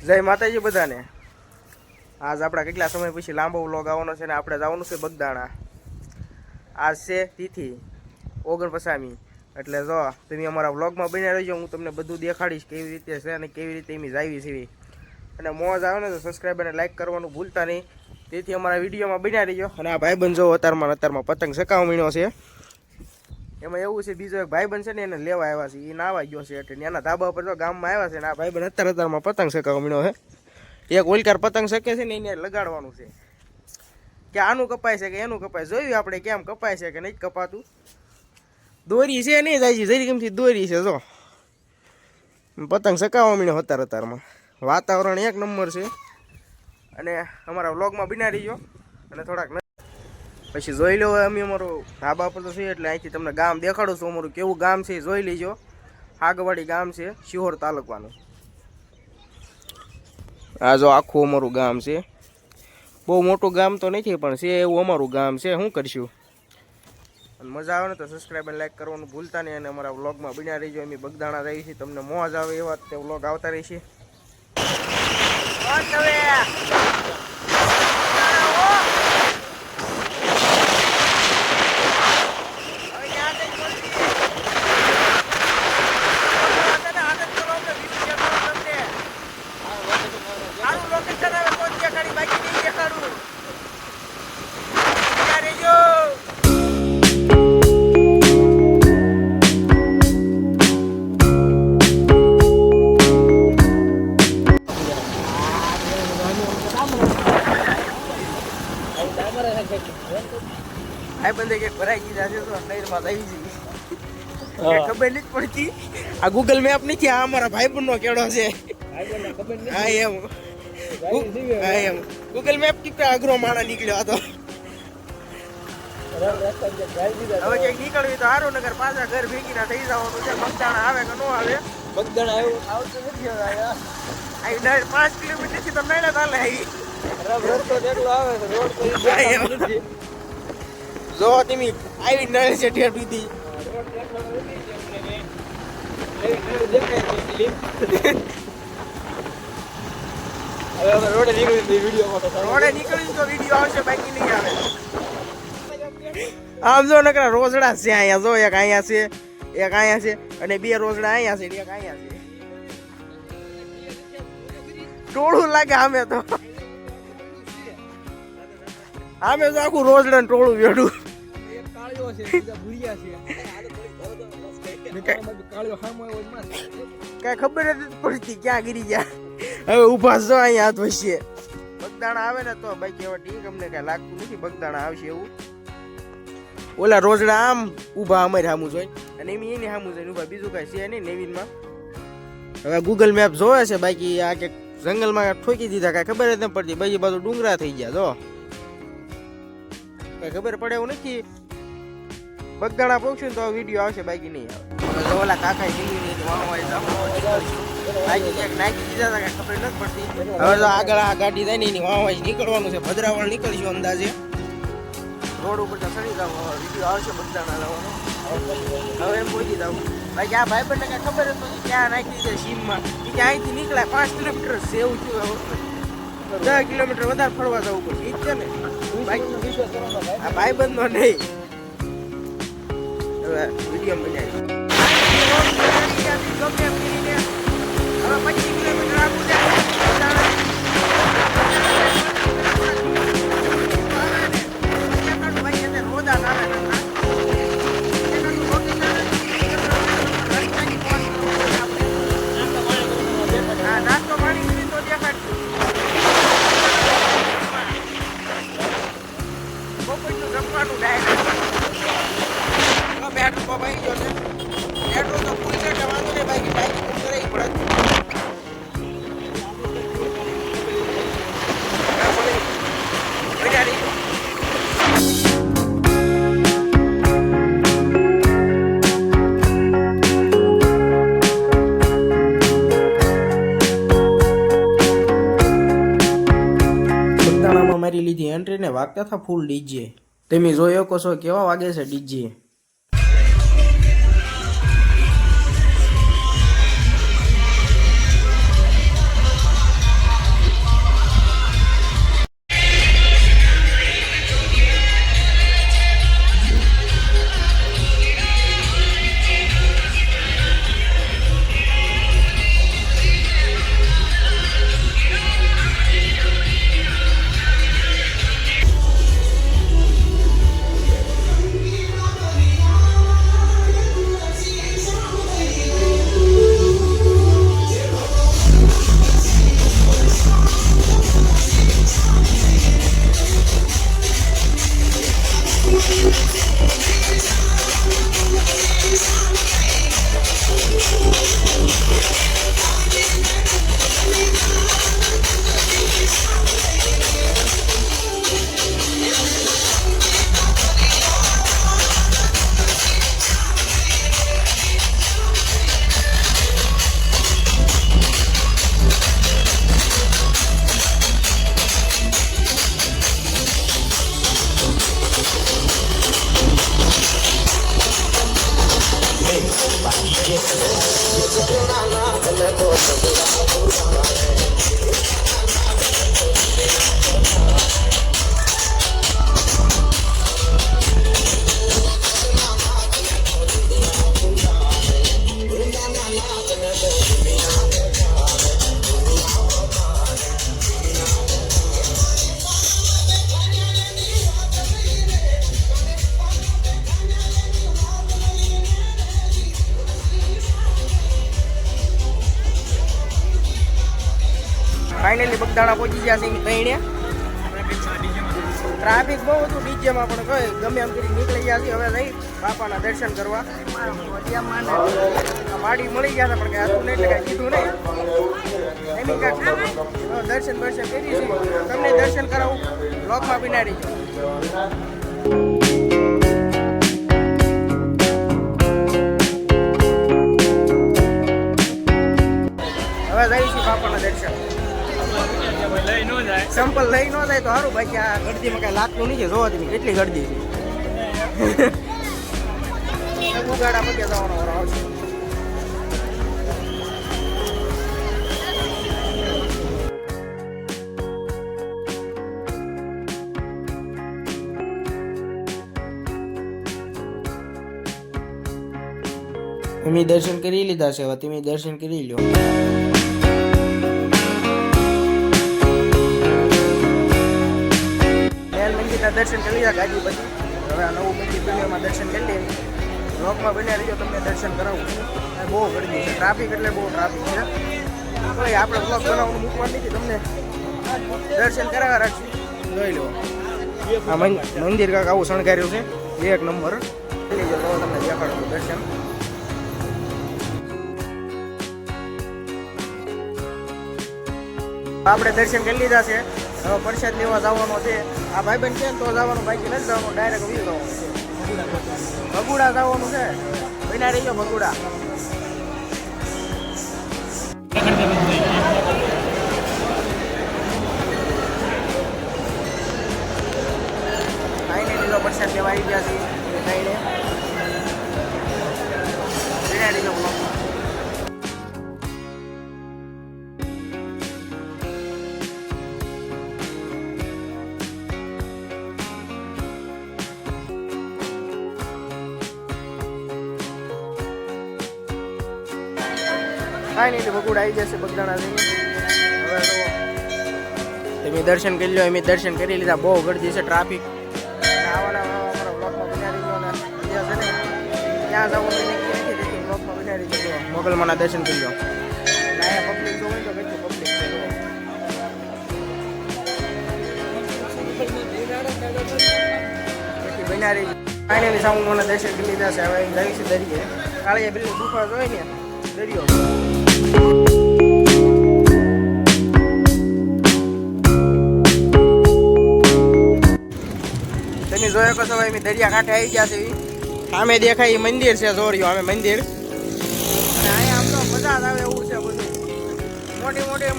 જય માતાજી બધાને. આજ આપણા કેટલા સમય પછી લાંબો વ્લોગ આવવાનો છે ને આપણે જવાનું છે બગદાણા. આજ છે તિથિ ઓગણપસામી એટલે જો તમે અમારા વ્લોગમાં બન્યા રહેજો, હું તમને બધું દેખાડીશ કેવી રીતે છે અને કેવી રીતે એમ જાવી છે. અને મોજ આવે ને તો સબસ્ક્રાઈબ અને લાઈક કરવાનું ભૂલતા નહીં. તેથી અમારા વિડીયોમાં બન્યા રહેજો. અને આ ભાઈબંધ જો અત્યારમાં અત્યારમાં પતંગ સકાવ મીણો છે. એમાં એવું છે, બીજો એક ભાઈબંધ છે ને, એને લેવા આવ્યા છે. એ નાવા ગયો છે એટલે એના ધાબા પર જો ગામમાં આવ્યા છે ને, આ ભાઈબંધ અત્યારે અત્યારમાં પતંગ શેકા મળ્યો છે. એક ઓલકાર પતંગ શકે છે ને, એને લગાડવાનું છે. કે આનું કપાય છે કે એનું કપાય? જોયું આપણે કેમ કપાય છે કે નહીં કપાતું? દોરી છે નહીં જાય છે જરી કેમથી દોરી છે, જો. પતંગ સકાવવા મીણો અત્યારે અત્યારમાં. વાતાવરણ એક નંબર છે. અને અમારા વ્લોગમાં બિનારી રહીજો અને થોડાક પછી જોઈ લો અમે અમારું ધાબા પર તો છે એટલે અહીંથી તમને ગામ દેખાડું છું અમારું કેવું ગામ છે જોઈ લેજો. આગવાડી ગામ છે, શિહોર તાલુકાનું. આ જો આખું અમારું ગામ છે. બહુ મોટું ગામ તો નથી, પણ છે એવું અમારું ગામ છે. શું કરશું? અને મજા આવે ને તો સબસ્ક્રાઈબ અને લાઈક કરવાનું ભૂલતા નહીં અને અમારા વ્લોગમાં બન્યા રહીજો. અમે બગદાણા રહી છીએ. તમને મોજ આવે એવા તે વ્લોગ આવતા રહેશે. આ છે આવી જઈ ખબર નથી પડતી? આ ગૂગલ મેપ નથી આ અમારા ભાઈબંધ કેડો છે. હા એમ. હા એમ. ગૂગલ મેપથી અઘરો માણા નીકળ્યો હતો. હવે ક્યાંક નીકળવી તો નગર પાછા ઘર ભેગી ના થઈ જવાનું છે. મગદાણા આવે કે ન આવે? બગદાણ આવ્યું? આવતું નથી પાંચ કિલોમીટરથી તો નડે ચાલે રબ રસ્તો જેટલો આવે રોડ તો ઈ હા, એમ. દેખાતો નથી. જો તમે આવી નળ છે ઠેર પીધી રોડ અમે રોડે નીકળી નીકળી તો વીડિયો આવશે બાકી નહીં આવે. આમ જો નકરા રોજડા છે અહીંયા જો એક અહીંયા છે એક અહીંયા છે અને બે રોજડા અહીંયા છે એક અહીંયા છે. ટોળું લાગે આમે તો. આમે તો આખું રોજડા ટોળું વેડું. કાળિયો છે બીજા ભૂરિયા છે. ને. કઈ ખબર નથી પડતી ક્યાં ગીરી ગયા. હવે ઊભા છો અહીંયા હાથ છે બગદાણા આવે ને તો બાકી હવે ઠીક અમને કઈ લાગતું નથી બગદાણા આવશે એવું. ઓલા રોજડા આમ ઊભા અમારે સામું જોઈ અને એમ એની સામું જોઈને ઊભા બીજું કઈ છે નહીં નવીનમાં. હવે ગૂગલ મેપ જોવે છે બાકી આ કે જંગલમાં ઠોકી દીધા કઈ ખબર જ નથી પડતી. બીજી બાજુ ડુંગરા થઈ ગયા જો. કઈ ખબર પડે એવું નથી. બગદાણા પહોંચ્યું ને તો વીડિયો આવશે, બાકી નહીં આવે. ઓલા કાકા હવે તો આગળ આ ગાડી જાય ને નીકળવાનું છે. ભદ્રાવળ નીકળશું અંદાજે. રોડ ઉપર ચડી વીડિયો આવશે બગદાણા જવાનો હવે એમ પહોંચી બાકી આ ભાઈ કાંઈ ખબર જ નથી ક્યાં નાખી દીધા સીમમાં. કે અહીંથી નીકળ્યા પાંચ કિલોમીટર સેવ થયું દસ કિલોમીટર વધારે ફરવા જવું પડશે. ઈ છે ને. ભાઈ. આ ભાઈબંધનો નહીં. દેખાડશું બપોરનું જમવાનું ડાયરેક્ટ. બગદાણામાં મારી લીધી એન્ટ્રી ને વાગતા હતા ફૂલ ડીજે તમે જોયો કશો કેવા વાગે છે ડીજે ફાઇનલી બગદાણા પહોંચી ગયા છે તઈને ટ્રાફિક બહુ હતું ડીજેમાં, પણ કઈ ગમે એમ કરી નીકળી ગયા છીએ. હવે જઈ બાપાના દર્શન કરવા. માડી મળી ગયા હતા, પણ કઈ હતું નહીં એટલે કઈ કીધું નહીં. એની કાંઈ દર્શન દર્શન કરી છે. તમને દર્શન કરાવું, બ્લોકમાં બિનાડી હવે જઈશું બાપાના દર્શન. સંપલ લઈ ન જાય તો સારું બાકી આ ગરદીમાં કઈ લાગતું નહીં છે જોવા તમે કેટલી ગરદી છે. ઉગાડા પગે જવાનો આવશે દર્શન કરી લીધા છે હવે તમે દર્શન કરી લો દર્શન કરી લીધા ગાડી પછી. હવે આ નવું મંદિર બન્યું દર્શન કરી લઈએ. બ્લોકમાં બન્યા રહીજો, તમને દર્શન કરાવું. બહુ ગરમી છે. ટ્રાફિક એટલે બહુ ટ્રાફિક છે. ભાઈ આપણે બ્લોક બનાવવાનું મૂકવાનું નથી, તમને દર્શન કરાવવા રાખશું. જોઈ લો. આ મંદિર કાંક આવું શણગાર્યું છે. એક નંબર. તમને દેખાડું દર્શન. આપણે દર્શન કરી લીધા છે. હવે પ્રસાદ લેવા જવાનો છે. આ ભાઈ બેન છે તો જવાનું બાકી નથી જવાનું ડાયરેક્ટ વી જવાનું ભગુડા જવાનું છે. બન્યા ગયો ભગુડા. નહીં લીધો પ્રસાદ લેવા આવી ગયા છે કાંઈ બન્યા કાંઈ નહીં બકુડ આવી જશે બગદાણા જઈને તમે દર્શન કરી લો એમ દર્શન કરી લીધા બહુ ગરદી છે ટ્રાફિક. આવવાના અમારા બ્લોકમાં બનાવી દો ને છે ને ત્યાં નક્કી નથી બ્લોકમાં બનાવી દીધો મોગલમાના દર્શન કરી લો અહીંયા પબ્લિક જો હોય તો કેટલી પબ્લિક છે. બનાવી ફાઇનલી દર્શન કરી લીધા છે. હવે જઈ છે દરિયે. કાળીયા બિલ્લી ગુફા જોઈ ને દરિયો. જોયો કે છો એમ દરિયા કાંઠે આવી ગયા છે સામે દેખાય એ મંદિર છે જોરિયો અમે મંદિર. અહીંયા આમ તો મજા આવે એવું છે બધું. મોટી મોટી એમ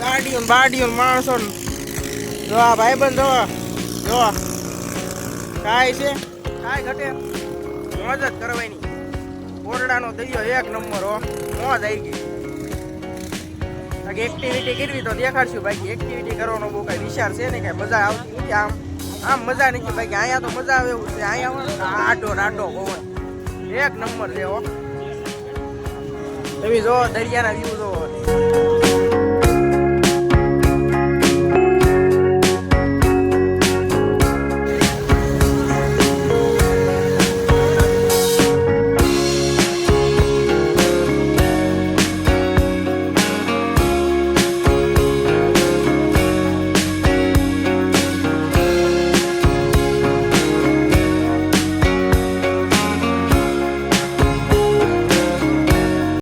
ગાડીઓ બાડીઓ જો આ ભાઈબંધ, જો જો કાંઈ છે? કાંઈ ઘટે. મોજ જ કરવાની. ઓરડાનો દરિયો એક નંબર, હો. મોજ આવી ગઈ. બાકી એક્ટિવિટી કરવી તો દેખાડશું બાકી એક્ટિવિટી કરવાનો બહુ કઈ વિચાર છે ને કઈ મજા આવતી નથી. આમ આમ મજા નથી, બાકી અહીંયા તો મજા આવે એવું છે. અહીંયા આટો રાટો પવન એક નંબર છે તમે જો દરિયાના વ્યૂ જોવો.